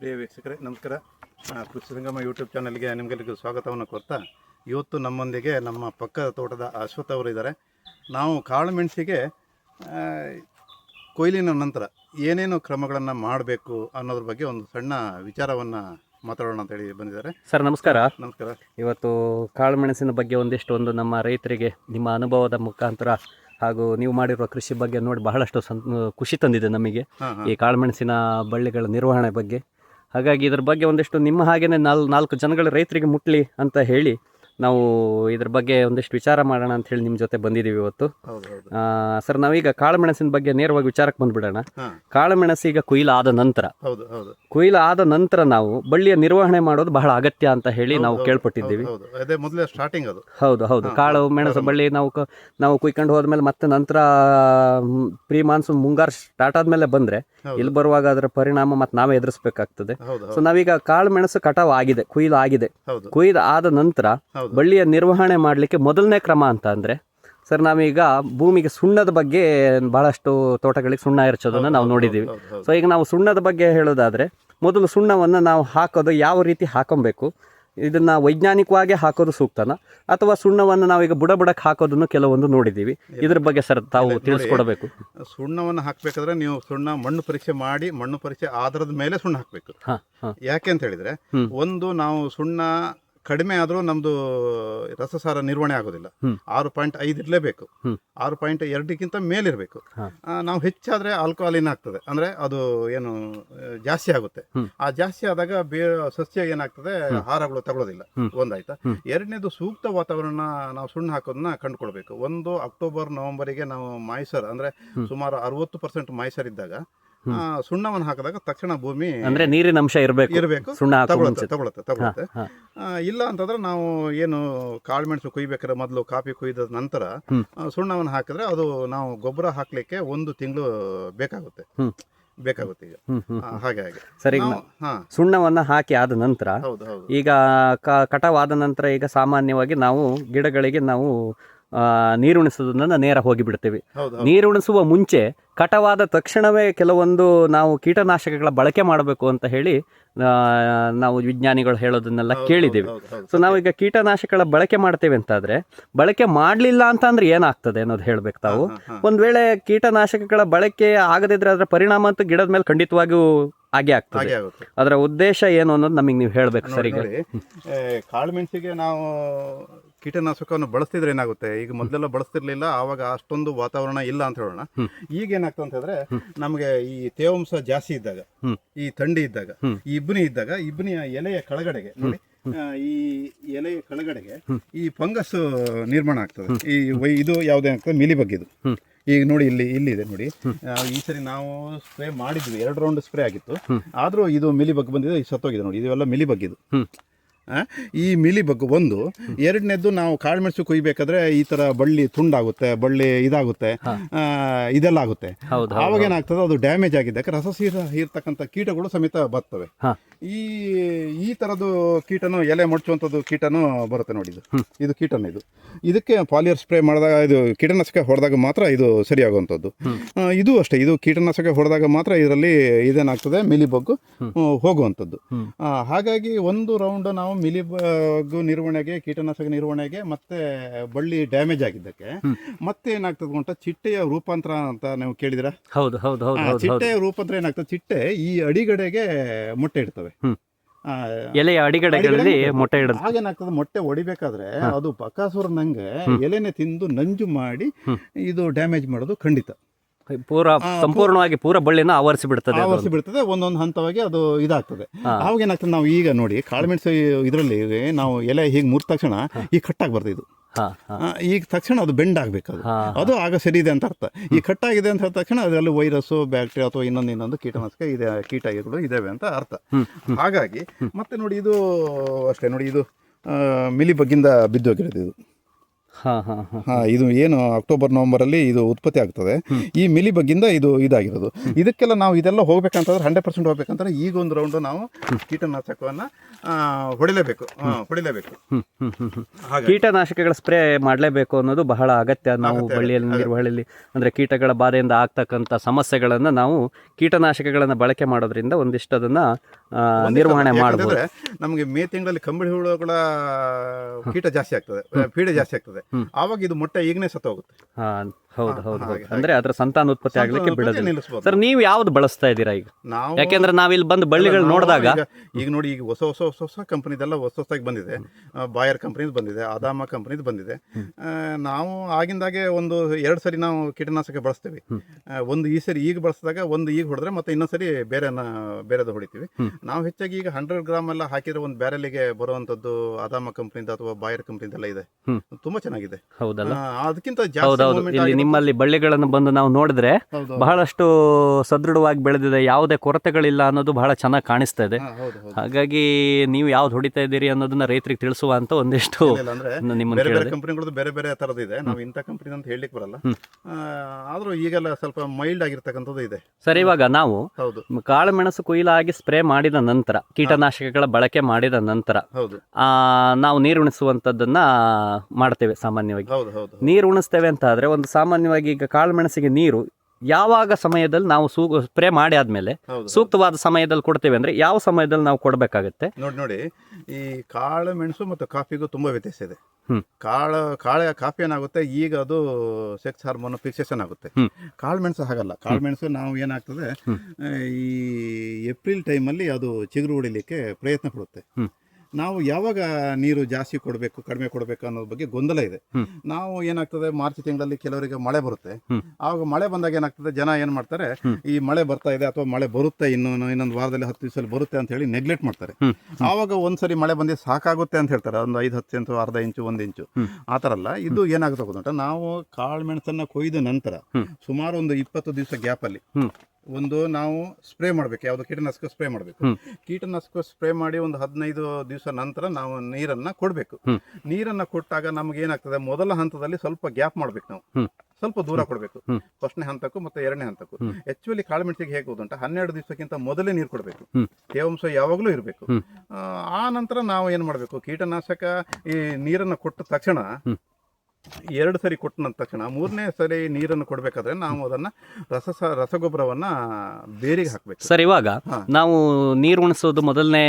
ಪ್ರಿಯ ವೀಕ್ಷಕರೇ ನಮಸ್ಕಾರ. ಕೃಷಿ ಸಂಗಮ ಯೂಟ್ಯೂಬ್ ಚಾನಲ್ಗೆ ನಿಮಗೆಲ್ಲರಿಗೂ ಸ್ವಾಗತವನ್ನು ಕೊಡ್ತಾ ಇವತ್ತು ನಮ್ಮೊಂದಿಗೆ ನಮ್ಮ ಪಕ್ಕದ ತೋಟದ ಅಶ್ವಥ್ ಅವರು ಇದ್ದಾರೆ. ನಾವು ಕಾಳು ಮೆಣಸಿಗೆ ಕೊಯ್ಲಿನ ನಂತರ ಏನೇನು ಕ್ರಮಗಳನ್ನು ಮಾಡಬೇಕು ಅನ್ನೋದ್ರ ಬಗ್ಗೆ ಒಂದು ಸಣ್ಣ ವಿಚಾರವನ್ನು ಮಾತಾಡೋಣ ಅಂತ ಹೇಳಿ ಬಂದಿದ್ದಾರೆ. ಸರ್ ನಮಸ್ಕಾರ. ನಮಸ್ಕಾರ. ಇವತ್ತು ಕಾಳು ಮೆಣಸಿನ ಬಗ್ಗೆ ಒಂದಿಷ್ಟು ಒಂದು ನಮ್ಮ ರೈತರಿಗೆ ನಿಮ್ಮ ಅನುಭವದ ಮುಖಾಂತರ ಹಾಗೂ ನೀವು ಮಾಡಿರುವ ಕೃಷಿ ಬಗ್ಗೆ ನೋಡಿ ಬಹಳಷ್ಟು ಸಂ ಖುಷಿ ತಂದಿದೆ ನಮಗೆ. ಈ ಕಾಳುಮೆಣಸಿನ ಬಳ್ಳಿಗಳ ನಿರ್ವಹಣೆ ಬಗ್ಗೆ ಹಾಗಾಗಿ ಇದ್ರ ಬಗ್ಗೆ ಒಂದಿಷ್ಟು ನಿಮ್ಮ ಹಾಗೆಯೇ ನಾಲ್ ನಾಲ್ಕು ಜನಗಳ ರೈತರಿಗೆ ಮುಟ್ಟಲಿ ಅಂತ ಹೇಳಿ ನಾವು ಇದ್ರ ಬಗ್ಗೆ ಒಂದಿಷ್ಟು ವಿಚಾರ ಮಾಡೋಣ ಅಂತ ಹೇಳಿ ನಿಮ್ಮ ಜೊತೆ ಬಂದಿದ್ದೀವಿ ಇವತ್ತು. ಸರ್ ನಾವೀಗ ಕಾಳುಮೆಣಸಿನ ಬಗ್ಗೆ ನೇರವಾಗಿ ವಿಚಾರಕ್ಕೆ ಬಂದ್ಬಿಡೋಣ. ಕಾಳುಮೆಣಸು ಈಗ ಕೊಯ್ಲಾದ ನಂತರ. ಕೊಯ್ಲಾದ ನಂತರ ನಾವು ಬಳ್ಳಿಯ ನಿರ್ವಹಣೆ ಮಾಡೋದು ಬಹಳ ಅಗತ್ಯ ಅಂತ ಹೇಳಿ ನಾವು ಕೇಳ್ಪಟ್ಟಿದ್ದೀವಿ. ಹೌದು ಸ್ಟಾರ್ಟಿಂಗ್ ಅದು ಹೌದು ಹೌದು. ಕಾಳು ಮೆಣಸು ಬಳ್ಳಿ ನಾವು ನಾವು ಕುಯ್ಕೊಂಡು ಹೋದ್ಮೇಲೆ ಮತ್ತೆ ನಂತರ ಪ್ರೀ ಮಾನ್ಸೂನ್ ಮುಂಗಾರು ಸ್ಟಾರ್ಟ್ ಆದ್ಮೇಲೆ ಬಂದ್ರೆ ಇಲ್ಲಿ ಬರುವಾಗ ಅದರ ಪರಿಣಾಮ ಮತ್ತೆ ನಾವೇ ಎದುರಿಸಬೇಕಾಗ್ತದೆ. ಸೊ ನಾವೀಗ ಕಾಳು ಮೆಣಸು ಕಟಾವ್ ಆಗಿದೆ ಕುಯ್ಲು ಆಗಿದೆ. ಕುಯ್ದು ಆದ ನಂತರ ಬಳ್ಳಿಯ ನಿರ್ವಹಣೆ ಮಾಡಲಿಕ್ಕೆ ಮೊದಲನೇ ಕ್ರಮ ಅಂತ ಅಂದರೆ ಸರ್ ನಾವೀಗ ಭೂಮಿಗೆ ಸುಣ್ಣದ ಬಗ್ಗೆ ಬಹಳಷ್ಟು ತೋಟಗಳಿಗೆ ಸುಣ್ಣ ಇರ್ಚೋದನ್ನು ನಾವು ನೋಡಿದ್ದೀವಿ. ಸೊ ಈಗ ನಾವು ಸುಣ್ಣದ ಬಗ್ಗೆ ಹೇಳೋದಾದರೆ ಮೊದಲು ಸುಣ್ಣವನ್ನು ನಾವು ಹಾಕೋದು ಯಾವ ರೀತಿ ಹಾಕೊಬೇಕು ಇದನ್ನು ವೈಜ್ಞಾನಿಕವಾಗಿ ಹಾಕೋದು ಸೂಕ್ತನ ಅಥವಾ ಸುಣ್ಣವನ್ನು ನಾವೀಗ ಬುಡ ಬುಡಕ್ಕೆ ಹಾಕೋದನ್ನು ಕೆಲವೊಂದು ನೋಡಿದ್ದೀವಿ ಇದ್ರ ಬಗ್ಗೆ ಸರ್ ತಾವು. ತಿಳಿಸ್ಕೊಡಬೇಕು. ಸುಣ್ಣವನ್ನು ಹಾಕಬೇಕಾದ್ರೆ ನೀವು ಸುಣ್ಣ ಮಣ್ಣು ಪರೀಕ್ಷೆ ಮಾಡಿ ಮಣ್ಣು ಪರೀಕ್ಷೆ ಆಧಾರದ ಮೇಲೆ ಸುಣ್ಣ ಹಾಕಬೇಕು. ಹಾ ಹಾ. ಯಾಕೆ ಅಂತ ಹೇಳಿದ್ರೆ ಒಂದು ನಾವು ಸುಣ್ಣ ಕಡಿಮೆ ಆದರೂ ನಮ್ದು ರಸಸಾರ ನಿರ್ವಹಣೆ ಆಗೋದಿಲ್ಲ. ಆರು ಪಾಯಿಂಟ್ ಐದು ಇರಲೇಬೇಕು. ಆರು ಪಾಯಿಂಟ್ ಎರಡಕ್ಕಿಂತ ಮೇಲಿರಬೇಕು. ನಾವು ಹೆಚ್ಚಾದ್ರೆ ಆಲ್ಕೋಹಾಲಿನ್ ಆಗ್ತದೆ. ಅಂದ್ರೆ ಅದು ಏನು ಜಾಸ್ತಿ ಆಗುತ್ತೆ. ಆ ಜಾಸ್ತಿ ಆದಾಗ ಬೇ ಸಸ್ಯ ಏನಾಗ್ತದೆ ಆಹಾರಗಳು ತಗೊಳ್ಳೋದಿಲ್ಲ. ಒಂದಾಯ್ತಾ. ಎರಡನೇದು ಸೂಕ್ತ ವಾತಾವರಣ ನಾವು ಸುಣ್ಣ ಹಾಕೋದನ್ನ ಕಂಡುಕೊಳ್ಬೇಕು. ಒಂದು ಅಕ್ಟೋಬರ್ ನವೆಂಬರಿಗೆ ನಾವು ಮಾಯ್ಸರ್ ಅಂದ್ರೆ ಸುಮಾರು ಅರವತ್ತು ಪರ್ಸೆಂಟ್ ಮಾಯ್ಸರ್ ಇದ್ದಾಗ ಸುಣ್ಣವನ್ನು ಹಾಕಿದಾಗ ತಕ್ಷಣ ಭೂಮಿ ಅಂದ್ರೆ ನೀರಿನ ಅಂಶ ಇರಬೇಕು. ಇರಬೇಕು. ಸುಣ್ಣ ತಗೊಳುತ್ತೆ ತಗೊಳುತ್ತೆ ತಗೊಳುತ್ತೆ. ಇಲ್ಲ ಅಂತಂದ್ರೆ ನಾವು ಏನು ಕಾಳುಮೆಣಸು ಕುಯ್ಬೇಕಾದ್ರೆ ಮೊದಲು ಕಾಫಿ ಕುಯ್ದ ನಂತರ. ಸುಣ್ಣವನ್ನು ಹಾಕಿದ್ರೆ ಅದು ನಾವು ಗೊಬ್ಬರ ಹಾಕ್ಲಿಕ್ಕೆ ಒಂದು ತಿಂಗಳು ಬೇಕಾಗುತ್ತೆ. ಬೇಕಾಗುತ್ತೆ ಈಗ. ಹಾಗೆ ಹಾಗೆ. ಸರಿ ಹಾ. ಸುಣ್ಣವನ್ನ ಹಾಕಿ ಆದ ನಂತರ ಈಗ ಕಟಾವಾದ ನಂತರ ಈಗ ಸಾಮಾನ್ಯವಾಗಿ ನಾವು ಗಿಡಗಳಿಗೆ ನಾವು ನೀರುಣಿಸೋದನ್ನ ನೇರ ಹೋಗಿ ಬಿಡ್ತೀವಿ ಹೌದು ಹೌದು. ನೀರುಣಿಸುವ ಮುಂಚೆ ಕಟವಾದ ತಕ್ಷಣವೇ ಕೆಲವೊಂದು ನಾವು ಕೀಟನಾಶಕಗಳ ಬಳಕೆ ಮಾಡಬೇಕು ಅಂತ ಹೇಳಿ ನಾವು ವಿಜ್ಞಾನಿಗಳು ಹೇಳೋದನ್ನೆಲ್ಲ ಕೇಳಿದ್ದೀವಿ. ಸೊ ನಾವೀಗ ಕೀಟನಾಶಕಗಳ ಬಳಕೆ ಮಾಡ್ತೇವೆ ಅಂತಾದ್ರೆ ಬಳಕೆ ಮಾಡಲಿಲ್ಲ ಅಂತಂದ್ರೆ ಏನಾಗ್ತದೆ ಅನ್ನೋದು ಹೇಳ್ಬೇಕು ತಾವು. ಒಂದ್ ವೇಳೆ ಕೀಟನಾಶಕಗಳ ಬಳಕೆ ಆಗದಿದ್ರೆ ಅದರ ಪರಿಣಾಮ ಅಂತೂ ಗಿಡದ ಮೇಲೆ ಖಂಡಿತವಾಗಿಯೂ ಹಾಗೆ ಆಗ್ತದೆ. ಅದರ ಉದ್ದೇಶ ಏನು ಅನ್ನೋದು ನಮಗೆ ನೀವು ಹೇಳಬೇಕು ಸರಿ ಕಾಳು ಮೆಣಸಿಗೆ ನಾವು ಕೀಟನಾಶಕವನ್ನು ಬಳಸ್ತಿದ್ರೆ ಏನಾಗುತ್ತೆ? ಈಗ ಮೊದಲೆಲ್ಲ ಬಳಸ್ತಿರ್ಲಿಲ್ಲ ಆವಾಗ ಅಷ್ಟೊಂದು ವಾತಾವರಣ ಇಲ್ಲ ಅಂತ ಹೇಳೋಣ. ಈಗ ಏನಾಗ್ತದೆ ಅಂತ ಹೇಳಿದ್ರೆ ನಮಗೆ ಈ ತೇವಾಂಶ ಜಾಸ್ತಿ ಇದ್ದಾಗ ಈ ಥಂಡಿ ಇದ್ದಾಗ ಈ ಇಬ್ಬನಿ ಇದ್ದಾಗ ಇಬ್ಬನಿಯ ಎಲೆಯ ಕೆಳಗಡೆಗೆ ನೋಡಿ ಈ ಎಲೆಯ ಕೆಳಗಡೆಗೆ ಈ ಫಂಗಸ್ ನಿರ್ಮಾಣ ಆಗ್ತದೆ. ಈ ಇದು ಯಾವುದೇ ಆಗ್ತದೆ ಮಿಲಿ ಇದು ಈಗ ನೋಡಿ ಇಲ್ಲಿ ಇಲ್ಲಿದೆ ನೋಡಿ. ಈ ಸರಿ ನಾವು ಸ್ಪ್ರೇ ಮಾಡಿದ್ವಿ ಎರಡು ರೌಂಡ್ ಸ್ಪ್ರೇ ಆಗಿತ್ತು. ಆದ್ರೂ ಇದು ಮಿಲಿಬಗ್ ಬಂದಿದೆ ಇದು ಸತ್ತೋಗಿದೆ ನೋಡಿ ಇದೆಲ್ಲ ಮಿಲಿ ಇದು ಹ್ಮ್. ಮಿಲಿ ಈ ಮಿಲಿಬಗ್ ಒಂದು ಎರಡನೇದ್ದು ನಾವು ಕಾಳುಮೆಣಸು ಕೊಯ್ಬೇಕಾದ್ರೆ ಈ ತರ ಬಳ್ಳಿ ತುಂಡಾಗುತ್ತೆ ಬಳ್ಳಿ ಇದಾಗುತ್ತೆ ಇದೆಲ್ಲ ಆಗುತ್ತೆ. ಅವಾಗ ಆವಾಗ ಏನಾಗ್ತದೆ ಅದು ಡ್ಯಾಮೇಜ್ ಆಗಿದ್ದಕ್ಕೆ ರಸ ಸೀರ ಇರ್ತಕ್ಕಂಥ ಕೀಟಗಳು ಸಮೇತ ಬರ್ತವೆ. ಈ ಈ ತರದ್ದು ಕೀಟನು ಎಲೆ ಮುಡ್ಚುವಂಥದ್ದು ಕೀಟನು ಬರುತ್ತೆ ನೋಡಿ ಇದು. ಇದು ಕೀಟನ ಇದು. ಇದಕ್ಕೆ ಪಾಲಿಯರ್ ಸ್ಪ್ರೇ ಮಾಡಿದಾಗ ಇದು ಕೀಟನಾಶಕ ಹೊಡೆದಾಗ ಮಾತ್ರ ಇದು ಸರಿಯಾಗುವಂಥದ್ದು. ಇದು ಅಷ್ಟೇ ಇದು ಕೀಟನಾಶಕ ಹೊಡೆದಾಗ ಮಾತ್ರ ಇದರಲ್ಲಿ ಇದೇನಾಗ್ತದೆ ಮಿಲಿ ಬಗ್ಗು ಹೋಗುವಂಥದ್ದು. ಹಾಗಾಗಿ ಒಂದು ರೌಂಡ್ ನಾವು ಮಿಲಿಬಗ್ಗು ನಿರ್ವಹಣೆಗೆ ಕೀಟನಾಶಕ ನಿರ್ವಹಣೆಗೆ ಮತ್ತೆ ಬಳ್ಳಿ ಡ್ಯಾಮೇಜ್ ಆಗಿದ್ದಕ್ಕೆ. ಮತ್ತೆ ಏನಾಗ್ತದೆ ಅಂತ ಚಿಟ್ಟೆಯ ರೂಪಾಂತರ ಅಂತ ನೀವು ಕೇಳಿದ್ರ ಹೌದು ಹೌದು ಹೌದು ಹೌದು ಹೌದು ಚಿಟ್ಟೆಯ ರೂಪಾಂತರ ಏನಾಗ್ತದೆ? ಚಿಟ್ಟೆ ಈ ಅಡಿಗಡೆಗೆ ಮೊಟ್ಟೆ ಇಡ್ತವೆ. ಆ, ಎಲೆಯ ಅಡಿಗಡೆಗಳಲ್ಲಿ ಅಡಿಗಡೆ ಮೊಟ್ಟೆ. ಇಡುತ್ತೆ ಹಾಗೇನಾಗ್ತದೆ ಮೊಟ್ಟೆ ಹೊಡಿಬೇಕಾದ್ರೆ ಹಾ. ಅದು ಬಕಾಸುರ ನಂಗೆ ಎಲೆನೆ ತಿಂದು ನಂಜು ಮಾಡಿ ಇದು ಡ್ಯಾಮೇಜ್ ಮಾಡೋದು ಖಂಡಿತ. ಪೂರ ಸಂಪೂರ್ಣವಾಗಿ ಪೂರ ಬಳ್ಳಿನ ಆವರಿಸಿ ಬಿಡ್ತದೆ ಆವರಿಸಿ ಬಿಡ್ತದೆ ಒಂದೊಂದು ಹಂತವಾಗಿ ಅದು ಇದಾಗ್ತದೆ. ಅವಾಗ ಏನಾಗ್ತದೆ ನಾವು ಈಗ ನೋಡಿ ಕಾಳುಮೆಣಸು ಇದರಲ್ಲಿ ನಾವು ಎಲೆ ಹೀಗೆ ಮುರಿದ ತಕ್ಷಣ ಈ ಕಟ್ಟಾಗಿ ಬರ್ತದೆ ಇದು. ಹಾ, ಹಾ, ಈಗ ತಕ್ಷಣ ಅದು ಬೆಂಡ್ ಆಗಬೇಕು ಅದು. ಆಗ ಸರಿ ಇದೆ ಅಂತ ಅರ್ಥ. ಈ ಕಟ್ಟಾಗಿದೆ ಅಂತ ಹೇಳಿದ ತಕ್ಷಣ ಅದರಲ್ಲಿ ವೈರಸ್ಸು ಬ್ಯಾಕ್ಟೀರಿಯಾ ಅಥವಾ ಇನ್ನೊಂದು ಇನ್ನೊಂದು ಕೀಟನಾಶಕ ಇದೆ ಕೀಟಗಳು ಇದಾವೆ ಅಂತ ಅರ್ಥ. ಹಾಗಾಗಿ ಮತ್ತೆ ನೋಡಿ ಇದು ಅಷ್ಟೇ ನೋಡಿ ಇದು ಮಿಲಿ ಬಗ್ಗಿಂದ ಬಿದ್ದೋಗಿರೋದು ಇದು. ಹಾ ಹಾ ಹಾ ಹಾ. ಇದು ಏನು ಅಕ್ಟೋಬರ್ ನವೆಂಬರಲ್ಲಿ ಇದು ಉತ್ಪತ್ತಿ ಆಗ್ತದೆ. ಈ ಮಿಲಿ ಬಗ್ಗಿಂದ ಇದು ಇದಾಗಿರೋದು. ಇದಕ್ಕೆಲ್ಲ ನಾವು ಇದೆಲ್ಲ ಹೋಗ್ಬೇಕಂತಂದ್ರೆ ಹಂಡ್ರೆಡ್ ಪರ್ಸೆಂಟ್ ಹೋಗ್ಬೇಕಂದ್ರೆ ಈಗ ಒಂದು ರೌಂಡ್ ನಾವು ಕೀಟನಾಶಕವನ್ನ ಹೊಡಿಲೇಬೇಕು. ಹೊಡಿಲೇಬೇಕು. ಕೀಟನಾಶಕಗಳ ಸ್ಪ್ರೇ ಮಾಡಲೇಬೇಕು ಅನ್ನೋದು ಬಹಳ ಅಗತ್ಯ. ನಾವು ಬಳ್ಳಿಯಲ್ಲಿ ನಿರ್ವಹಣೆಯಲ್ಲಿ ಅಂದ್ರೆ ಕೀಟಗಳ ಬಾಧೆಯಿಂದ ಆಗ್ತಕ್ಕಂಥ ಸಮಸ್ಯೆಗಳನ್ನು ನಾವು ಕೀಟನಾಶಕಗಳನ್ನು ಬಳಕೆ ಮಾಡೋದ್ರಿಂದ ಒಂದಿಷ್ಟು ಅದನ್ನ ನಿರ್ವಹಣೆ ಮಾಡಬಹುದು ನಮಗೆ ಮೇ ತಿಂಗಳಲ್ಲಿ ಕಂಬಳಿ ಹುಳುಗಳ ಕೀಟ ಜಾಸ್ತಿ ಆಗ್ತದೆ ಪೀಡೆ ಜಾಸ್ತಿ ಆಗ್ತದೆ. ಆವಾಗ ಇದು ಮೊಟ್ಟೆ ಈಗನೇ ಸತ್ತೋಗುತ್ತೆ. ಹೌದು ಹೌದು ಅಂದರೆ ಅದರ ಸಂತಾನೋತ್ಪತ್ತಿ ಆಗಲಿಕ್ಕೆ ಬಿಡೋದಿಲ್ಲ. ನಿಲ್ಲಿಸ್ಬೋದು. ಸರ್ ನೀವು ಯಾವ್ದು ಬಳಸ್ತಾ ಇದ್ದೀರಾ ಈಗ? ನಾವು ಯಾಕೆಂದ್ರೆ ನಾವಿಲ್ಲಿ ಬಂದು ಬಳ್ಳಿಗಳು ನಾವು ನೋಡಿದಾಗ ಈಗ- ಈಗ ನೋಡಿ ಈಗ ಹೊಸ ಹೊಸ ಹೊಸ ಹೊಸ ಕಂಪನಿದೆಲ್ಲ ಹೊಸ ಹೊಸದಾಗಿ ಬಂದಿದೆ. ಬಾಯರ್ ಕಂಪನಿದು ಬಂದಿದೆ ಅದಾಮ ಕಂಪನಿದು ಬಂದಿದೆ. ಆ, ನಾವು ಆಗಿಂದಾಗೆ ಒಂದು ಎರಡು ಸರಿ ನಾವು ಕೀಟನಾಶಕ ಬಳಸ್ತೀವಿ. ಆ, ಒಂದು ಈ ಸರಿ ಈಗ ಬಳಸಿದಾಗ ಒಂದು ಈಗ ಹೊಡೆದ್ರೆ ಮತ್ತೆ ಇನ್ನೊಂದು ಸರಿ ಬೇರೆನ ಬೇರೆದು ಹೊಡಿತೀವಿ. ನಾವು ಹೆಚ್ಚಾಗಿ ಈಗ ಹಂಡ್ರೆಡ್ ಗ್ರಾಮ್ ಎಲ್ಲ ಹಾಕಿದ್ರೆ ಒಂದು ಬ್ಯಾರೆಲಿಗೆ ಬರುವಂತದ್ದು ಅದಾಮ ಕಂಪನಿದ ಅಥವಾ ಬಾಯರ್ ಕಂಪನಿದೆಲ್ಲ ಇದೆ. ಹ್ಮ್. ತುಂಬಾ ಚೆನ್ನಾಗಿದೆ. ಹೌದಲ್ಲ? ಆ, ಅದಕ್ಕಿಂತ ಜಾಸ್ತಿ ಹೌದೌದು. movement ಇಲ್ಲಿ ಆಗಿರೋದು- ನಿಮ್ಮಲ್ಲಿ ಬಳ್ಳಿಗಳನ್ನು ಬಂದು ನಾವು ನೋಡಿದ್ರೆ ಹೌದು, ಬಹಳಷ್ಟು ಸದೃಢವಾಗಿ ಬೆಳೆದಿದೆ. ಯಾವುದೇ ಕೊರತೆಗಳಿಲ್ಲ ಅನ್ನೋದು ಬಹಳ ಚೆನ್ನಾಗಿ ಕಾಣಿಸ್ತಾ ಇದೆ. ಹಾ, ಹೌದು ಹೌದು. ಹಾಗಾಗಿ ನೀವು ಯಾವ್ದು ಹೊಡಿತಾ ಇದ್ದೀರಿ ಅನ್ನೋದನ್ನ ರೈತರಿಗೆ ತಿಳಿಸುವ ಅಂತ ಒಂದಿಷ್ಟು ಏನಿಲ್ಲ ಅಂದ್ರೆ ನಿಮ್ಮನ್ನು ಬೇರೆ ಬೇರೆ ಕೇಳಿದೆ. ಕಂಪನಿಗಳದ್ದು ಬೇರೆ ಬೇರೆ ತರದ್ದು ಇದೆ. ನಾವು ಇಂಥ ಕಂಪನಿ ಅಂತ ಹೇಳಲಿಕ್ಕೆ ಬರಲ್ಲ. ಆ, ಆದ್ರೂ ಈಗೆಲ್ಲ ಸ್ವಲ್ಪ ಮೈಲ್ಡ್ ಆಗಿರ್ತಕ್ಕಂಥದ್ದು ಇದೆ. ಸರಿ ಇವಾಗ ನಾವು ಹೌದು. ಕಾಳುಮೆಣಸು ಆಗಿ ಸ್ಪ್ರೇ ಮಾಡಿದ ನಂತರ ಕೀಟನಾಶಕಗಳ ಬಳಕೆ ಮಾಡಿದ ನಂತರ ಹೌದು. ಆ, ನಾವು ನೀರು ಉಣಿಸುವಂತದ್ದನ್ನ ಮಾಡ್ತೇವೆ ಸಾಮಾನ್ಯವಾಗಿ. ಹೌದು ಹೌದು ನೀರು ಉಣಿಸ್ತೇವೆ ಅಂತ ಆದ್ರೆ ಒಂದು ಸಾಮಾನ್ಯವಾಗಿ ಈಗ ಕಾಳುಮೆಣಸಿಗೆ ನೀರು ಯಾವಾಗ ಸಮಯದಲ್ಲಿ ನಾವು ಸೂ ಸ್ಪ್ರೇ ಮಾಡಿ ಆದ್ಮೇಲೆ ಹೌದು. ಸೂಕ್ತವಾದ ಸಮಯದಲ್ಲಿ ಕೊಡ್ತೇವೆ ಅಂದ್ರೆ ಯಾವ ಸಮಯದಲ್ಲಿ ನಾವು ಕೊಡಬೇಕಾಗುತ್ತೆ? ನೋಡಿ ನೋಡಿ ಈ ಕಾಳು ಮೆಣಸು ಮತ್ತು ಕಾಫಿಗೂ ತುಂಬಾ ವ್ಯತ್ಯಾಸ ಇದೆ. ಹ್ಮ್. ಕಾಳು ಕಾಳ ಕಾಫಿ ಏನಾಗುತ್ತೆ ಈಗ ಅದು ಸೆಕ್ಸ್ ಹಾರ್ಮೋನ್ ಫಿಕ್ಸೇಷನ್ ಆಗುತ್ತೆ. ಹ್ಮ್. ಕಾಳು ಮೆಣಸು ಹಾಗಲ್ಲ. ಕಾಳು ಮೆಣಸು ನಾವು ಏನಾಗ್ತದೆ ಆ, ಈ ಏಪ್ರಿಲ್ ಟೈಮಲ್ಲಿ ಅದು ಚಿಗುರು ಹೊಡಿಲಿಕ್ಕೆ ಪ್ರಯತ್ನ ಪಡುತ್ತೆ. ಹ್ಮ್. ನಾವು ಯಾವಾಗ ನೀರು ಜಾಸ್ತಿ ಕೊಡಬೇಕು ಕಡಿಮೆ ಕೊಡಬೇಕು ಅನ್ನೋದ್ರ ಬಗ್ಗೆ ಗೊಂದಲ ಇದೆ. ನಾವು ಏನಾಗ್ತದೆ ಮಾರ್ಚ್ ತಿಂಗಳಲ್ಲಿ ಕೆಲವರಿಗೆ ಮಳೆ ಬರುತ್ತೆ. ಆವಾಗ ಮಳೆ ಬಂದಾಗ ಏನಾಗ್ತದೆ ಜನ ಏನು ಮಾಡ್ತಾರೆ ಈ ಮಳೆ ಬರ್ತಾ ಇದೆ ಅಥವಾ ಮಳೆ ಬರುತ್ತೆ ಇನ್ನು ಇನ್ನೊಂದು ವಾರದಲ್ಲಿ ಹತ್ತು ದಿವಸದಲ್ಲಿ ಬರುತ್ತೆ ಅಂತ ಹೇಳಿ ನೆಗ್ಲೆಕ್ಟ್ ಮಾಡ್ತಾರೆ. ಆವಾಗ ಒಂದ್ಸರಿ ಮಳೆ ಬಂದು ಸಾಕಾಗುತ್ತೆ ಅಂತ ಹೇಳ್ತಾರೆ. ಒಂದು ಐದು ಹತ್ತು ಇಂಚು ಅರ್ಧ ಇಂಚು ಒಂದ್ ಇಂಚು. ಆತರ ಆ ಥರ ಅಲ್ಲ. ಇದು ಏನಾಗುತ್ತೆ ಗೊತ್ತುಂಟ? ನಾವು ಕಾಳು ಮೆಣಸನ್ನ ಕೊಯ್ದ ನಂತರ ಸುಮಾರು ಒಂದು ಇಪ್ಪತ್ತು ದಿವಸ ಗ್ಯಾಪಲ್ಲಿ ಹ್ಮ್. ಒಂದು ನಾವು ಸ್ಪ್ರೇ ಮಾಡಬೇಕು ಯಾವುದು ಕೀಟನಾಶಕ ಸ್ಪ್ರೇ ಮಾಡಬೇಕು. ಕೀಟನಾಶಕ ಸ್ಪ್ರೇ ಮಾಡಿ ಒಂದು ಹದಿನೈದು ದಿವಸ ನಂತರ ನಾವು ನೀರನ್ನ ಕೊಡಬೇಕು. ನೀರನ್ನ ಕೊಟ್ಟಾಗ ನಮ್ಗೆ ಏನಾಗ್ತದೆ ಮೊದಲ ಹಂತದಲ್ಲಿ ಸ್ವಲ್ಪ ಗ್ಯಾಪ್ ಮಾಡ್ಬೇಕು ನಾವು. ಸ್ವಲ್ಪ ದೂರ ಕೊಡಬೇಕು. ಫಸ್ಟ್ನೇ ಹಂತಕ್ಕೂ ಮತ್ತೆ ಎರಡನೇ ಹಂತಕ್ಕೂ. ಆಕ್ಚುಲಿ ಕಾಳುಮೆಣಸಿಗೆ ಹೇಗೆ ಉಂಟ ಹನ್ನೆರಡು ದಿವಸಕ್ಕಿಂತ ಮೊದಲೇ ನೀರು ಕೊಡಬೇಕು. ತೇವಾಂಶ ಯಾವಾಗಲೂ ಇರಬೇಕು. ಆ ನಂತರ ನಾವು ಏನು ಮಾಡಬೇಕು? ಕೀಟನಾಶಕ ಈ ನೀರನ್ನ ಕೊಟ್ಟ ತಕ್ಷಣ. ಎರಡು ಸರಿ ಕೊಟ್ಟ ತಕ್ಷಣ ಮೂರನೇ ಸರಿ ನೀರನ್ನು ಕೊಡಬೇಕಾದ್ರೆ ನಾವು ಅದನ್ನ ರಸ ರಸಗೊಬ್ಬರವನ್ನ ಬೇರಿಗೆ ಹಾಕಬೇಕು. ಸರ್ ಇವಾಗ ನಾವು ನೀರು ಉಣಿಸೋದು ಮೊದಲನೇ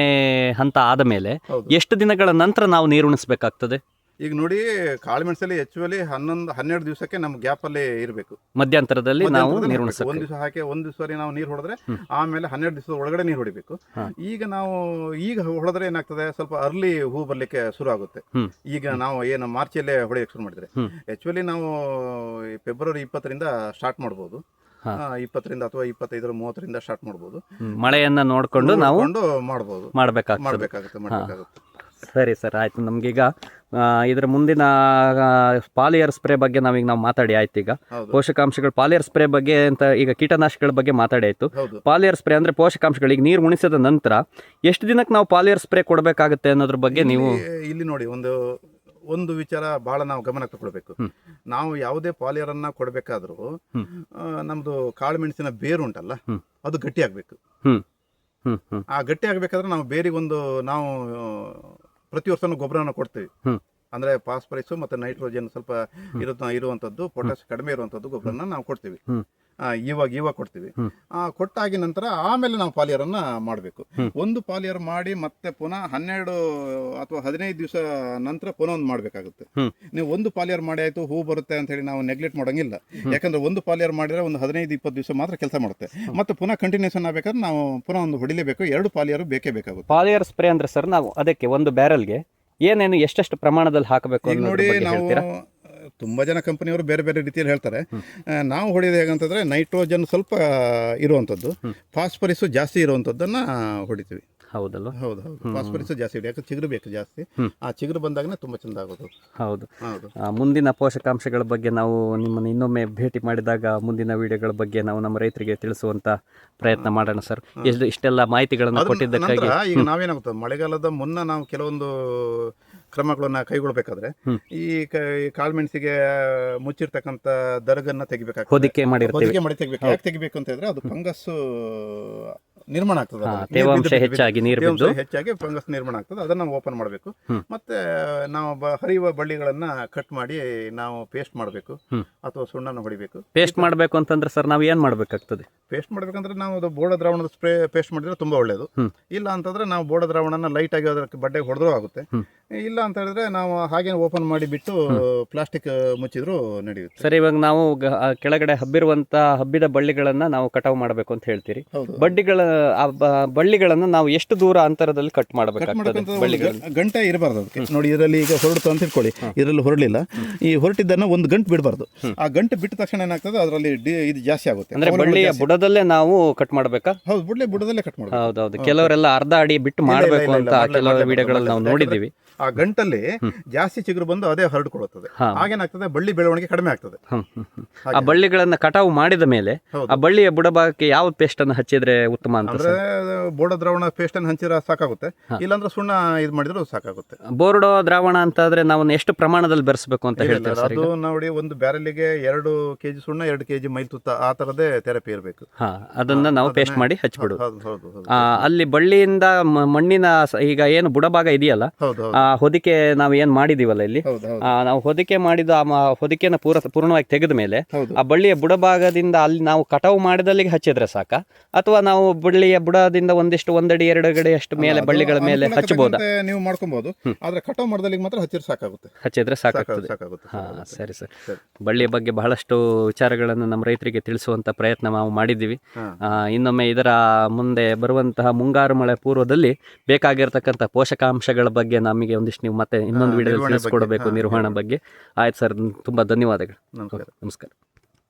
ಹಂತ ಆದ ಮೇಲೆ ಎಷ್ಟು ದಿನಗಳ ನಂತರ ನಾವು ನೀರು ಉಣಿಸ್ಬೇಕಾಗ್ತದೆ ಈಗ ನೋಡಿ ಕಾಳುಮೆಣಸಲ್ಲಿ ಹೆಚ್ಚುವಲಿ ಹನ್ನೊಂದು ಹನ್ನೆರಡು ದಿವಸಕ್ಕೆ ನಮ್ಮ ಗ್ಯಾಪ್ ಅಲ್ಲಿ ಇರಬೇಕು. ಮಧ್ಯಂತರದಲ್ಲಿ ನಾವು ನೀರು ಒಂದ್ ದಿವಸ ಹಾಕಿ ಒಂದ್ ದಿವಸ ನಾವು ನೀರು ಹೊಡೆದ್ರೆ ಆಮೇಲೆ ಹನ್ನೆರಡು ದಿವಸದ ಒಳಗಡೆ ನೀರು ಹೊಡಿಬೇಕು. ಈಗ ನಾವು ಈಗ ಹೊಡೆದ್ರೆ ಏನಾಗ್ತದೆ? ಸ್ವಲ್ಪ ಅರ್ಲಿ ಹೂ ಬರ್ಲಿಕ್ಕೆ ಶುರು ಆಗುತ್ತೆ. ಹ್ಮ್. ಈಗ ನಾವು ಏನು ಮಾರ್ಚಲ್ಲೇ ಹೊಡೆಯಕ್ಕೆ ಶುರು ಮಾಡಿದ್ರೆ. ಹ್ಮ್. ಆಕ್ಚುಲಿ ನಾವು ಈ ಫೆಬ್ರವರಿ ಇಪ್ಪತ್ತರಿಂದ ಸ್ಟಾರ್ಟ್ ಮಾಡ್ಬೋದು. ಹಾ. ಆ, ಇಪ್ಪತ್ತರಿಂದ ಅಥವಾ ಇಪ್ಪತ್ತೈದರ ಮೂವತ್ತರಿಂದ ಸ್ಟಾರ್ಟ್ ಮಾಡ್ಬೋದು. ಹ್ಮ್. ಮಳೆಯನ್ನ ನೋಡ್ಕೊಂಡು ನಾವು ನೋಡ್ಕೊಂಡು ಮಾಡಬೇಕಾಗುತ್ತೆ ಮಾಡ್ಬೇಕಾಗುತ್ತೆ. ಮಾಡ್ಬೇಕಾಗುತ್ತೆ ಸರಿ ಸರ್ ಆಯ್ತು. ನಮಗೀಗ ಇದರ ಮುಂದಿನ ಪಾಲಿಯರ್ ಸ್ಪ್ರೇ ಬಗ್ಗೆ ನಾವೀಗ ನಾವು ಮಾತಾಡಿ ಆಯ್ತು ಈಗ. ಪೋಷಕಾಂಶಗಳು ಪಾಲಿಯರ್ ಸ್ಪ್ರೇ ಬಗ್ಗೆ ಅಂತ ಈಗ ಕೀಟನಾಶಕಗಳ ಬಗ್ಗೆ ಮಾತಾಡಿ ಆಯಿತು. ಪಾಲಿಯರ್ ಸ್ಪ್ರೇ ಅಂದ್ರೆ ಪೋಷಕಾಂಶಗಳು ಈಗ ನೀರು ಉಣಿಸಿದ ನಂತರ ಎಷ್ಟು ದಿನಕ್ಕೆ ನಾವು ಪಾಲಿಯರ್ ಸ್ಪ್ರೇ ಕೊಡಬೇಕಾಗುತ್ತೆ ಅನ್ನೋದ್ರ ಬಗ್ಗೆ ನೀವು ಇಲ್ಲಿ- ನೋಡಿ ಒಂದು ಒಂದು ವಿಚಾರ ಬಹಳ ನಾವು ಗಮನ ತಗೊಳ್ಬೇಕು ನಾವು ಯಾವುದೇ ಪಾಲಿಯರನ್ನ ಕೊಡಬೇಕಾದ್ರೂ. ನಮ್ದು ಕಾಳು ಮೆಣಸಿನ ಬೇರು ಉಂಟಲ್ಲ ಹ್ಮ್. ಅದು ಗಟ್ಟಿ ಆಗ್ಬೇಕು ಹ್ಮ್. ಹ್ಮ್. ಹ್ಮ್. ಆ ಗಟ್ಟಿ ಆಗ್ಬೇಕಾದ್ರೆ ನಾವು ಬೇರಿಗೊಂದು ನಾವು ಪ್ರತಿ ವರ್ಷನೂ ಗೊಬ್ಬರನ ಕೊಡ್ತೀವಿ. ಅಂದ್ರೆ ಫಾಸ್ಫರಸ್ ಮತ್ತೆ ನೈಟ್ರೋಜನ್ ಸ್ವಲ್ಪ ಇರೋ ಇರುವಂತದ್ದು ಪೊಟ್ಯಾಸ್ ಕಡಿಮೆ ಇರುವಂತದ್ದು ಗೊಬ್ಬರನ ನಾವು ಕೊಡ್ತೀವಿ. ಇವಾಗ ಇವಾಗ ಕೊಡ್ತೀವಿ. ಆ, ಕೊಟ್ಟಾಗಿ ನಂತರ ಆಮೇಲೆ ನಾವು ಪಾಲಿಯರನ್ನ ಮಾಡಬೇಕು. ಒಂದು ಪಾಲಿಯರ್ ಮಾಡಿ ಮತ್ತೆ ಪುನಃ ಹನ್ನೆರಡು ಅಥವಾ ಹದಿನೈದು ದಿವಸ ನಂತರ ಪುನಃ ಒಂದು ಮಾಡಬೇಕಾಗುತ್ತೆ. ನೀವು ಒಂದು ಪಾಲಿಯರ್ ಮಾಡಿ ಆಯ್ತು ಹೂ ಬರುತ್ತೆ ಅಂತ ಹೇಳಿ ನಾವು ನೆಗ್ಲೆಕ್ಟ್ ಮಾಡೋಂಗಿಲ್ಲ. ಯಾಕಂದ್ರೆ ಒಂದು ಪಾಲಿಯರ್ ಮಾಡಿದ್ರೆ ಒಂದು ಹದಿನೈದು ಇಪ್ಪತ್ತು ದಿವಸ ಮಾತ್ರ ಕೆಲಸ ಮಾಡುತ್ತೆ. ಮತ್ತೆ ಪುನಃ ಕಂಟಿನ್ಯೂಷನ್ ಆಗಬೇಕಾದ್ರೆ ನಾವು ಪುನಃ ಒಂದು ಹೊಡಿಲೇಬೇಕು ಎರಡು ಪಾಲಿಯರ್ ಬೇಕೇ ಬೇಕಾಗುತ್ತೆ. ಪಾಲಿಯರ್ ಸ್ಪ್ರೇ ಅಂದ್ರೆ ಸರ್ ನಾವು ಅದಕ್ಕೆ ಒಂದು ಬ್ಯಾರಲ್ಗೆ ಏನೇನು ಎಷ್ಟೆಷ್ಟು ಪ್ರಮಾಣದಲ್ಲಿ ಹಾಕಬೇಕು ನೋಡಿ ನಾವು ತುಂಬಾ ಜನ ಕಂಪನಿಯವರು ಬೇರೆ ಬೇರೆ ರೀತಿಯಲ್ಲಿ ಹೇಳ್ತಾರೆ. ನಾವು ಹೊಡೆಯೋದು ಹೇಗಂತಂದರೆ ನೈಟ್ರೋಜನ್ ಸ್ವಲ್ಪ ಇರುವಂಥದ್ದು ಫಾಸ್ಫರಿಸು ಜಾಸ್ತಿ ಇರುವಂಥದ್ದನ್ನು ಹೊಡಿತೀವಿ. ಹೌದಲ್ಲ ಹೌದು ಹೌದು. ಫಾಸ್ಫರಿಸು ಜಾಸ್ತಿ ಇದೆ ಯಾಕಂದ್ರೆ ಚಿಗುರು ಬೇಕು ಜಾಸ್ತಿ. ಆ ಚಿಗುರು ಬಂದಾಗನೇ ತುಂಬಾ ಚಂದ ಆಗೋದು. ಹೌದು. ಹೌದು. ಆ, ಮುಂದಿನ ಪೋಷಕಾಂಶಗಳ ಬಗ್ಗೆ ನಾವು ನಿಮ್ಮನ್ನು ಇನ್ನೊಮ್ಮೆ ಭೇಟಿ ಮಾಡಿದಾಗ ಮುಂದಿನ ವಿಡಿಯೋಗಳ ಬಗ್ಗೆ ನಾವು ನಮ್ಮ ರೈತರಿಗೆ ತಿಳಿಸುವಂತ ಪ್ರಯತ್ನ ಮಾಡೋಣ ಸರ್. ಎಷ್ಟು ಇಷ್ಟೆಲ್ಲ ಮಾಹಿತಿಗಳನ್ನು ಕೊಟ್ಟಿದ್ದಕ್ಕಾಗಿ ಈಗ ನಾವೇನಾಗುತ್ತೆ ಮಳೆಗಾಲದ ಮುನ್ನ ನಾವು ಕೆಲವೊಂದು ಕ್ರಮಗಳನ್ನ ಕೈಗೊಳ್ಬೇಕಾದ್ರೆ. ಈ ಕ- ಈ ಕಾಳುಮೆಣಸಿಗೆ ಮುಚ್ಚಿರ್ತಕ್ಕಂಥ ದರಗನ್ನ ತೆಗಿಬೇಕಾಗ್ತದೆ. ಹೊದಿಕೆ ಮಾಡಿರ್ತೀವಿ. ಹೊದಿಕೆ ಮಾಡಿ ತೆಗಿಬೇಕು. ಯಾಕೆ ತೆಗಿಬೇಕು ಅಂತ ಹೇಳಿದ್ರೆ ಅದು ಫಂಗಸ್ ನಿರ್ಮಾಣ ಆಗ್ತದೆ ಹಾ, ಅದರಲ್ಲಿ. ನೀರು ತೇವಾಂಶ ಬಿದ್ದು- ಬಿದ್ದು- ಹೆಚ್ಚಾಗಿ ನೀರು ತೇವಾಂಶ ಬಿದ್ದು ಹೆಚ್ಚಾಗಿ ಫಂಗಸ್ ನಿರ್ಮಾಣ ಆಗ್ತದೆ ಅದನ್ನ ಓಪನ್ ಮಾಡಬೇಕು ಹ್ಮ್. ಮತ್ತೆ ನಾವು ಬ- ಹರಿಯುವ ಬಳ್ಳಿಗಳನ್ನ ಕಟ್ ಮಾಡಿ ನಾವು ಪೇಸ್ಟ್ ಮಾಡಬೇಕು ಹ್ಮ್. ಅಥವಾ ಸುಣ್ಣನ ಹೊಡಿಬೇಕು ಪೇಸ್ಟ್ ಮಾಡಬೇಕು ಅಂತಂದ್ರೆ ಸರ್ ನಾವು ಏನು ಮಾಡಬೇಕಾಗ್ತದೆ ಪೇಸ್ಟ್ ಮಾಡ್ಬೇಕಂದ್ರೆ ನಾವು ಅದು ಬೋಡ ದ್ರಾವಣದ ಸ್ಪ್ರೇ ಪೇಸ್ಟ್ ಮಾಡಿದ್ರೆ ತುಂಬಾ ಒಳ್ಳೇದು ಹ್ಮ್. ಇಲ್ಲ ಅಂತಂದ್ರೆ ನಾವು ಬೋಡ ದ್ರಾವಣನ ಲೈಟ್ ಆಗಿ ಅದಕ್ಕೆ ಬಡ್ಡೆಗೆ ಹೊಡೆದ್ರೂ ಆಗುತ್ತೆ ಹ್ಮ್. ಇಲ್ಲ ಅಂತ ಹೇಳಿದ್ರೆ ನಾವು ಹಾಗೆ ಓಪನ್ ಮಾಡಿ ಬಿಟ್ಟು ಪ್ಲಾಸ್ಟಿಕ್ ಮುಚ್ಚಿದ್ರು ನಡೆಯುತ್ತೆ ಸರ್ ಇವಾಗ ನಾವು ಗ- ಆ ಕೆಳಗಡೆ ಹಬ್ಬಿರುವಂತ ಹಬ್ಬಿದ ಬಳ್ಳಿಗಳನ್ನ ನಾವು ಕಟಾವು ಮಾಡಬೇಕು ಅಂತ ಹೇಳ್ತೀರಿ ಹೌದು ಬಡ್ಡಿಗಳ ಆ ಬ- ಬಳ್ಳಿಗಳನ್ನ ನಾವು ಎಷ್ಟು ದೂರ ಅಂತರದಲ್ಲಿ ಕಟ್ ಮಾಡಬೇಕು ಮಾಡಬೇಕಾಗ್ತದೆ ಗ- ಗಂಟೆ ಇರಬಾರ್ದು. ಅದಕ್ಕೆ ನೋಡಿ ಇದರಲ್ಲಿ ಈಗ ಹೊರಡ್ತು ಅಂತ ಇಟ್ಕೊಳ್ಳಿ. ಇದರಲ್ಲಿ ಹೊರಡಲಿಲ್ಲ. ಈ ಹೊರಟಿದ್ದನ್ನ ಒಂದು ಗಂಟು ಬಿಡಬಾರ್ದು. ಆ ಗಂಟು ಬಿಟ್ಟ ತಕ್ಷಣ ಏನಾಗ್ತದೆ ಅದರಲ್ಲಿ ಇದು ಜಾಸ್ತಿ ಆಗುತ್ತೆ. ಅಂದ್ರೆ ಬಳ್ಳಿಯ ಜಾಸ್ತಿ. ಬುಡದಲ್ಲೇ ನಾವು ಕಟ್ ಮಾಡಬೇಕಾ? ಹೌದು ಬುಡ್ಲೆ ಬುಡದಲ್ಲೇ ಕಟ್ ಮಾಡಬೇಕು. ಹೌದೌದು. ಕೆಲವರೆಲ್ಲ ಅರ್ಧ ಅಡಿ ಬಿಟ್ಟು ಮಾಡಬೇಕು ಇಲ್ಲ, ಅಂತ ಇಲ್ಲ, ಮಾಡ್ಲೇ- ಕೆಲವು ಮಾಡ್ಲೇ- ವಿಡಿಯೋಗಳಲ್ಲಿ ನಾವು ನೋಡಿದ್ದೀವಿ ಆ ಗಂಟಲ್ಲಿ ಜಾಸ್ತಿ ಚಿಗುರು ಬಂದು ಅದೇ ಹರಡ್ಕೊಳ್ಳುತ್ತದೆ ಹಾಗೇನಾಗ್ತದೆ ಬಳ್ಳಿ ಬೆಳವಣಿಗೆ ಕಡಿಮೆ ಆಗ್ತದೆ. ಆ. ಬಳ್ಳಿಗಳನ್ನ ಕಟಾವು ಮಾಡಿದ ಮೇಲೆ ಆ ಬಳ್ಳಿಯ ಬುಡಭಾಗಕ್ಕೆ ಯಾವ ಪೇಸ್ಟ್ ಅನ್ನು ಹಚ್ಚಿದ್ರೆ ಉತ್ತಮ ಅಂತ ಅಂದ್ರೆ ಸರ್? ಬೋಡ ದ್ರಾವಣ ಪೇಸ್ಟ್ ಅನ್ನು ಹಂಚಿರ ಸಾಕಾಗುತ್ತೆ. ಇಲ್ಲಾಂದ್ರೆ ಸುಣ್ಣ ಇದು ಮಾಡಿದ್ರು ಸಾಕಾಗುತ್ತೆ. ಬೋರ್ಡೋ ದ್ರಾವಣ ಅಂತಾದ್ರೆ ನಾವು ಎಷ್ಟು ಪ್ರಮಾಣದಲ್ಲಿ ಬೆರೆಸಬೇಕು ಅಂತ ಹೇಳ್ತಾರೆ ಅದು ನೋಡಿ ಒಂದು ಬ್ಯಾರಲಿಗೆ ಎರಡು ಕೆಜಿ ಸುಣ್ಣ ಎರಡು ಕೆಜಿ ಮೈಲ್ ತುತ್ತ ಆ ತರದೇ ಥೆರಪಿ ಇರಬೇಕು. ಅದನ್ನ ನಾವು ಪೇಸ್ಟ್ ಮಾಡಿ ಹಚ್ಬಿಡು ಅಲ್ಲಿ ಬಳ್ಳಿಯಿಂದ ಮಣ್ಣಿನ ಈಗ ಏನು ಬುಡಭಾಗ ಇದೆಯಲ್ಲ ಹೊದಿಕೆ ನಾವು ಏನು ಮಾಡಿದೀವಲ್ಲ ಇಲ್ಲಿ? ಹೌದು ಹೌದು. ಆ, ನಾವು ಹೊದಿಕೆ ಮಾಡಿದ ಆ ಮ- ಹೊದಿಕೆನ ಪೂರ ಪೂರ್ಣವಾಗಿ ತೆಗೆದ ಮೇಲೆ ಹೌದು. ಆ ಬಳ್ಳಿಯ ಬುಡಭಾಗದಿಂದ ಅಲ್ಲಿ ನಾವು ಕಟಾವು ಮಾಡಿದಲ್ಲಿಗೆ ಹಚ್ಚಿದ್ರೆ ಸಾಕ? ಅಥವಾ ನಾವು ಬಳ್ಳಿಯ ಬುಡದಿಂದ ಒಂದಿಷ್ಟು ಒಂದಡಿ ಎರಡು ಅಡಿ ಅಷ್ಟು ಮೇಲೆ ಅದು ಬಳ್ಳಿಗಳ ಮೇಲೆ ಹಚ್ಚಬಹುದು ಹಚ್ಚಬಹುದಾ ತಕ್ಕಂತೆ ನೀವು ಮಾಡ್ಕೊಬಹುದು ಆದ್ರೆ ಕಟಾವ್ ಮಾಡ್ದಲ್ಲಿಗೆ ಮಾತ್ರ ಹಚ್ಚಿದ್ರೆ ಸಾಕಾಗುತ್ತೆ. ಹಚ್ಚಿದ್ರೆ ಸಾಕಾಗ್ತದೆ. ಸಾಕಾಗುತ್ತೆ ಹಾ ಸರಿ ಸರ್. ಸರಿ. ಬಳ್ಳಿಯ ಬಗ್ಗೆ ಬಹಳಷ್ಟು ವಿಚಾರಗಳನ್ನು ನಮ್ಮ ರೈತರಿಗೆ ತಿಳಿಸುವಂತ ಪ್ರಯತ್ನ ನಾವು ಮಾಡಿದ್ದೀವಿ. ಹಾ. ಆ, ಇನ್ನೊಮ್ಮೆ ಇದರ ಮುಂದೆ ಬರುವಂತಹ ಮುಂಗಾರು ಮಳೆ ಪೂರ್ವದಲ್ಲಿ ಬೇಕಾಗಿರ್ತಕ್ಕಂಥ ಪೋಷಕಾಂಶಗಳ ಬಗ್ಗೆ ನಮಗೆ ಒಂದಿಷ್ಟು ನೀವು ಮತ್ತೆ ಇನ್ನೊಂದು ವಿಡಿಯೋ ಕೊಡಬೇಕು ನಿರ್ವಹಣೆ ಬಗ್ಗೆ. ತಿಳಿಸ್ಕೊಡ್ಬೇಕು ನಿರ್ವಹಣೆ ಬಗ್ಗೆ. ಆಯ್ತು ಸರ್ ತುಂಬಾ ಧನ್ಯವಾದಗಳು. ನಮಸ್ಕಾರ.